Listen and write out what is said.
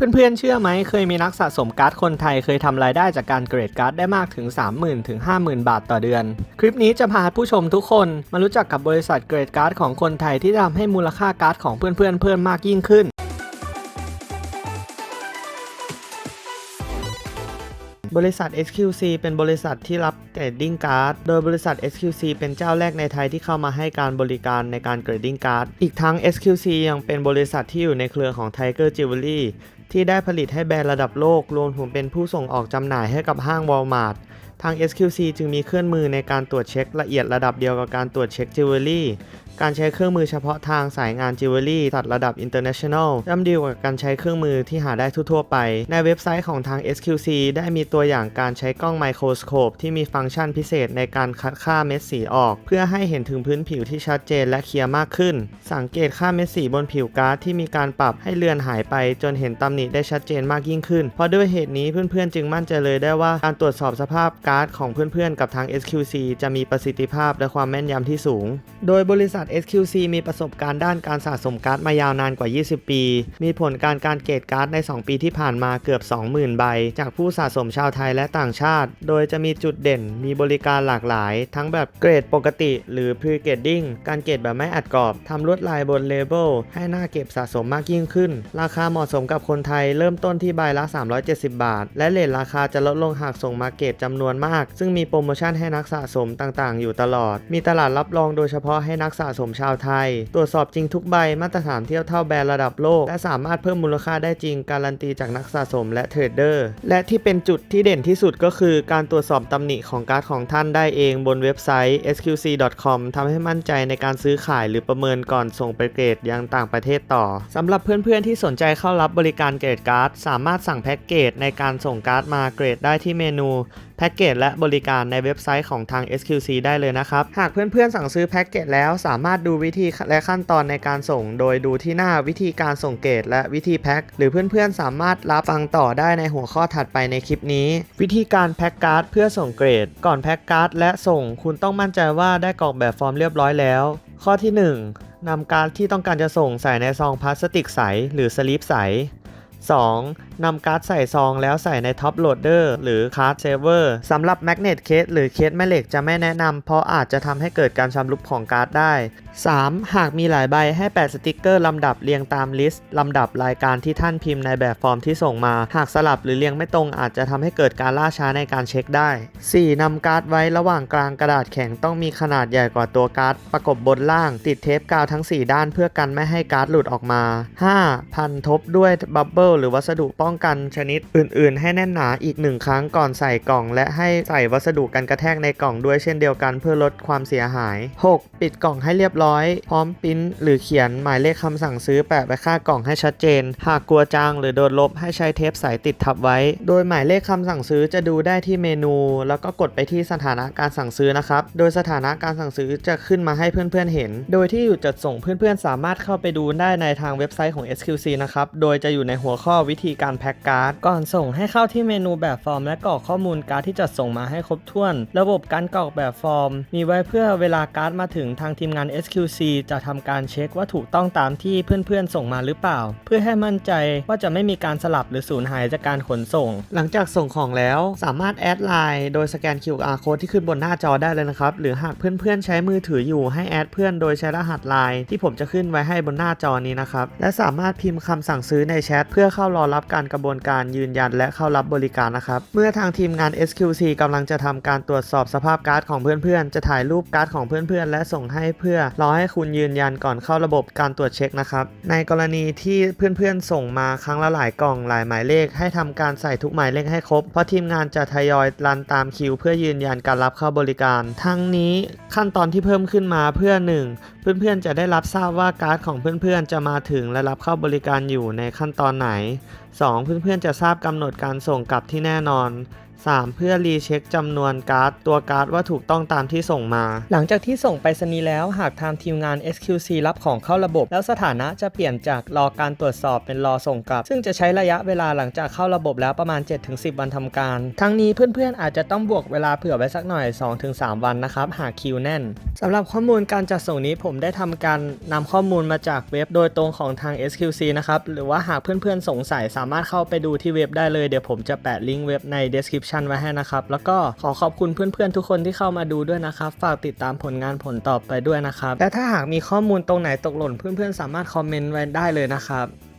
เพื่อนๆ เชื่อไหม เคยมีนักสะสมการ์ดคนไทยเคยทำรายได้จากการเกรดการ์ดได้มากถึง 30,000ถึง50,000 บาทต่อเดือน คลิปนี้จะพาผู้ชมทุกคนมารู้จักกับบริษัทเกรดการ์ดของคนไทยที่ทำให้มูลค่าการ์ดของเพื่อนๆ เพิ่มมากยิ่งขึ้นบริษัท XQC เป็นบริษัทที่รับเกรดดิ้งการ์ด โดยบริษัท XQC เป็นเจ้าแรกในไทยที่เข้ามาให้การบริการในการเกรดดิ้งการ์ด อีกทั้ง XQC ยังเป็นบริษัทที่อยู่ในเครือของ Tiger Jewelry ที่ได้ผลิตให้แบรนด์ระดับโลก รวมถึงเป็นผู้ส่งออกจำหน่ายให้กับห้าง Walmart ทาง SQC จึงมีเครื่องมือในการตรวจเช็คละเอียดระดับเดียวกับการตรวจเช็คจิวเวลรี่ การใช้เครื่องมือเฉพาะทางสายงานจิวเวลรี่ตัดระดับ international ย่อมดีกว่าการใช้เครื่องมือที่หาได้ทั่วๆไป ในเว็บไซต์ของทาง SQC ได้มีตัวอย่างการใช้กล้องไมโครสโคปที่มีฟังก์ชันพิเศษในการคัดค่าเม็ดสีออก เพื่อให้เห็นถึงพื้นผิวที่ชัดเจนและเคลียร์มากขึ้น สังเกตค่าเม็ดสีบนผิวการ์ดที่มีการปรับให้เลือนหายไปจนเห็นตำหนิได้ชัดเจนมากยิ่งขึ้น เพราะด้วยเหตุนี้เพื่อนๆ จึงมั่นใจเลยได้ว่าการตรวจสอบสภาพการ์ดของเพื่อนๆ กับทาง SQC จะมีประสิทธิภาพและความแม่นยำที่สูง โดยบริษัท SQC มีประสบการณ์ด้านการสะสมการ์ดมายาวนานกว่า 20 ปี มีผลการการเกตการ์ดใน 2 ปีที่ผ่านมาเกือบ 20,000 ใบ จากผู้สะสมชาวไทยและต่างชาติ โดยจะมีจุดเด่น มีบริการหลากหลาย ทั้งแบบเกรดปกติหรือ pre grading การเกรดแบบไม่อัดกรอบทำลวดลายบนเลเบลให้หน้าเก็บสะสมมากยิ่งขึ้น ราคาเหมาะสมกับคนไทยเริ่มต้นที่ใบละ 370 บาท และเลทราคาจะลดลงหากส่งมาเก็ตจำนวนมาก ซึ่งมีโปรโมชั่นให้นักสะสมต่างๆ อยู่ตลอด มีตลาดรับรองโดยเฉพาะให้นักสะสมชาวไทย ตรวจสอบจริงทุกใบมาตรฐานเทียบเท่าแบรนด์ระดับโลก และสามารถเพิ่มมูลค่าได้จริงการันตีจากนักสะสมและเทรดเดอร์ และที่เป็นจุดที่เด่นที่สุดก็คือ การตรวจสอบตำหนิของการ์ดของท่านได้เองบนเว็บไซต์ sqc.com ทำให้มั่นใจในการซื้อขายหรือประเมินก่อนส่งไปเกรดยังต่างประเทศต่อสำหรับเพื่อนๆที่สนใจเข้ารับบริการเกรดการ์ด สามารถสั่งแพ็กเกจในการส่งการ์ดมาเกรดได้ที่เมนูแพ็กเกจและบริการในเว็บไซต์ของทาง SQC ได้เลยนะครับ หากเพื่อนๆสั่งซื้อแพ็กเกจแล้วสามารถดูวิธีและขั้นตอนในการส่ง โดยดูที่หน้าวิธีการส่งเกรดและวิธีแพ็คหรือเพื่อนๆสามารถรับฟังต่อได้ในหัวข้อถัดไปในคลิปนี้ วิธีการแพ็คการ์ดเพื่อส่งเกรด ก่อนแพ็คการ์ดและส่ง คุณต้องมั่นใจว่าได้กรอกแบบฟอร์มเรียบร้อยแล้ว ข้อที่ 1นำการ์ดที่ต้องการจะส่งใส่ในซองพลาสติกใสหรือสลิปใส 2. นำการ์ดใส่ซองแล้วใส่ในท็อปโหลดเดอร์หรือคาร์ดเซเวอร์สำหรับแมกเนตเคสหรือเคสแม่เหล็กจะไม่แนะนำเพราะอาจจะทำให้เกิดการชำรุดของการ์ดได้ 3. หากมีหลายใบให้แปะสติกเกอร์ลำดับเรียงตามลิสต์ลำดับรายการที่ท่านพิมพ์ในแบบฟอร์มที่ส่งมา หากสลับหรือเรียงไม่ตรงอาจจะทำให้เกิดการล่าช้าในการเช็คได้ 4. นำการ์ดไว้ระหว่างกลางกระดาษแข็งต้องมีขนาดใหญ่กว่าตัวการ์ดประกบบนล่าง ติดเทปกาวทั้ง 4 ด้านเพื่อกันไม่ให้การ์ดหลุดออกมา 5. พันทบด้วยบับเบิลหรือวัสดุป้องกันชนิดอื่น ๆ ให้แน่นหนาอีกหนึ่งครั้งก่อนใส่กล่อง และให้ใส่วัสดุกันกระแทกในกล่องด้วยเช่นเดียวกันเพื่อลดความเสียหาย 6. ปิดกล่องให้เรียบร้อย พร้อมปิ้นหรือเขียนหมายเลขคำสั่งซื้อแปะไว้ข้างกล่องให้ชัดเจน หากกลัวจางหรือโดนลบให้ใช้เทปใสติดทับไว้ โดยหมายเลขคำสั่งซื้อจะดูได้ที่เมนู แล้วก็กดไปที่สถานะการสั่งซื้อนะครับ โดยสถานะการสั่งซื้อจะขึ้นมาให้เพื่อนๆเห็น โดยที่อยู่จัดส่งเพื่อนๆ สามารถเข้าไปดูได้ในทางเว็บไซต์ของ SQC นะครับ โดยจะอยู่ในหัวข้อวิธีการแพ็คการ์ด ก่อนส่งให้เข้าที่เมนูแบบฟอร์ม และกรอกข้อมูลการ์ดที่จัดส่งมาให้ครบถ้วน ระบบการกรอกแบบฟอร์ม มีไว้เพื่อเวลาการ์ดมาถึงทางทีมงาน SQC จะทำการเช็คว่าถูกต้องตามที่เพื่อนๆส่งมาหรือเปล่า เพื่อให้มั่นใจว่าจะไม่มีการสลับหรือสูญหายจากการขนส่ง หลังจากส่งของแล้วสามารถแอดไลน์โดยสแกน QR code ที่ขึ้นบนหน้าจอได้เลยนะครับหรือหากเพื่อนๆใช้มือถืออยู่ให้แอดเพื่อนโดยใช้รหัสไลน์ที่ผมจะขึ้นไว้ให้บนหน้าจอนี้นะครับและสามารถพิมพ์คำสั่งซื้อในแชทเพื่อเข้ารอรับการกระบวนการยืนยันและเข้ารับบริการนะครับ เมื่อทางทีมงาน SQC กำลังจะทำการตรวจสอบสภาพการ์ดของเพื่อนๆ จะถ่ายรูปการ์ดของเพื่อนๆ และส่งให้เพื่อรอให้คุณยืนยันก่อนเข้าระบบการตรวจเช็คนะครับ ในกรณีที่เพื่อนๆ ส่งมาครั้งละหลายกล่องหลายหมายเลข ให้ทำการใส่ทุกหมายเลขให้ครบ เพราะทีมงานจะทยอยรันตามคิว เพื่อยืนยันการรับเข้าบริการ ทั้งนี้ขั้นตอนที่เพิ่มขึ้นมาเพื่อหนึ่งเพื่อนๆ จะได้รับทราบว่าการ์ดของเพื่อนๆ จะมาถึงและรับเข้าบริการอยู่ในขั้นตอนไหน 2. เพื่อนๆจะทราบกำหนดการส่งกลับที่แน่นอน 3. เพื่อรีเช็คจำนวนการ์ดตัวการ์ดว่าถูกต้องตามที่ส่งมา หลังจากที่ส่งไปสนียแล้วหากทางทีมงาน SQC รับของเข้าระบบ แล้วสถานะจะเปลี่ยนจากรอการตรวจสอบเป็นรอส่งกลับ ซึ่งจะใช้ระยะเวลาหลังจากเข้าระบบแล้วประมาณ 7-10 วันทำการ ทั้งนี้เพื่อนๆอาจจะต้องบวกเวลาเผื่อไว้สักหน่อย 2-3 วันนะครับหากคิวแน่นสำหรับข้อมูลการจัดส่งนี้ผมได้ทำการนำข้อมูลมาจากเว็บโดยตรงของทาง SQC นะครับหรือว่าหากเพื่อนๆสงสัยสามารถเข้าไปดูที่เว็บได้เลยเดี๋ยวผมจะแปะลิงก์เว็บใน description description ไว้ให้นะครับ แล้วก็ขอขอบคุณเพื่อนๆทุกคนที่เข้ามาดูด้วยนะครับ ฝากติดตามผลงานผลต่อไปด้วยนะครับ และถ้าหากมีข้อมูลตรงไหนตกหล่นเพื่อนๆสามารถคอมเมนต์ไว้ได้เลยนะครับ